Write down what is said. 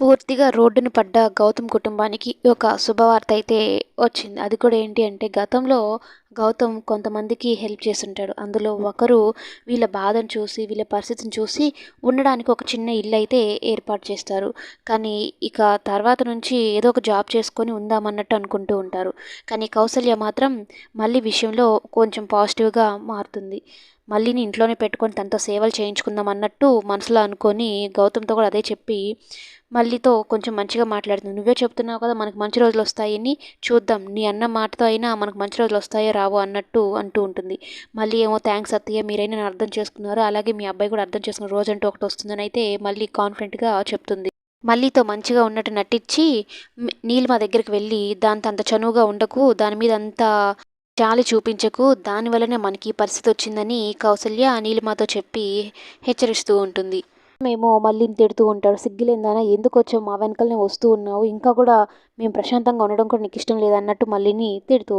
పూర్తిగా రోడ్డున పడ్డ గౌతమ్ కుటుంబానికి ఒక శుభవార్త అయితే వచ్చింది. అది కూడా ఏంటి అంటే గతంలో గౌతమ్ కొంతమందికి హెల్ప్ చేస్తుంటాడు. అందులో ఒకరు వీళ్ళ బాధను చూసి వీళ్ళ పరిస్థితిని చూసి ఉండడానికి ఒక చిన్న ఇల్లు అయితే ఏర్పాటు చేస్తారు. కానీ ఇక తర్వాత నుంచి ఏదో ఒక జాబ్ చేసుకొని ఉందామన్నట్టు అనుకుంటూ ఉంటారు. కానీ కౌసల్య మాత్రం మళ్ళీ విషయంలో కొంచెం పాజిటివ్గా మారుతుంది. మళ్ళీని ఇంట్లోనే పెట్టుకొని తనతో సేవలు చేయించుకుందాం అన్నట్టు మనసులో అనుకొని గౌతమ్తో కూడా అదే చెప్పి మళ్ళీతో కొంచెం మంచిగా మాట్లాడుతుంది. నువ్వే చెప్తున్నావు కదా మనకు మంచి రోజులు వస్తాయని. చూద్దాం. నీ అన్న మాటతో అయినా మనకు మంచి రోజులు వస్తాయో రావు అన్నట్టు అంటూ ఉంటుంది. మళ్ళీ ఏమో థ్యాంక్స్ అత్తయ్య మీరైనా నేను అర్థం చేసుకున్నారు? అలాగే మీ అబ్బాయి కూడా అర్థం చేసుకున్న రోజు అంటూ ఒకటి వస్తుందని అయితే మళ్ళీ కాన్ఫిడెంట్గా చెప్తుంది. మళ్ళీతో మంచిగా ఉన్నట్టు నటించి నీలిమ దగ్గరికి వెళ్ళి దాంతో అంత చనువుగా ఉండకు దాని మీద అంత జాలి చూపించకు దానివల్లనే మనకి పరిస్థితి వచ్చిందని కౌసల్య నీలిమాతో చెప్పి హెచ్చరిస్తూ ఉంటుంది. మేము మళ్ళీ తిడుతూ ఉంటాడు సిగ్గులేందానా ఎందుకు వచ్చావు? మా వెనకలనే వస్తూ ఉన్నావు. ఇంకా కూడా మేము ప్రశాంతంగా ఉండడం కూడా నీకు ఇష్టం లేదన్నట్టు మళ్ళీని తిడుతూ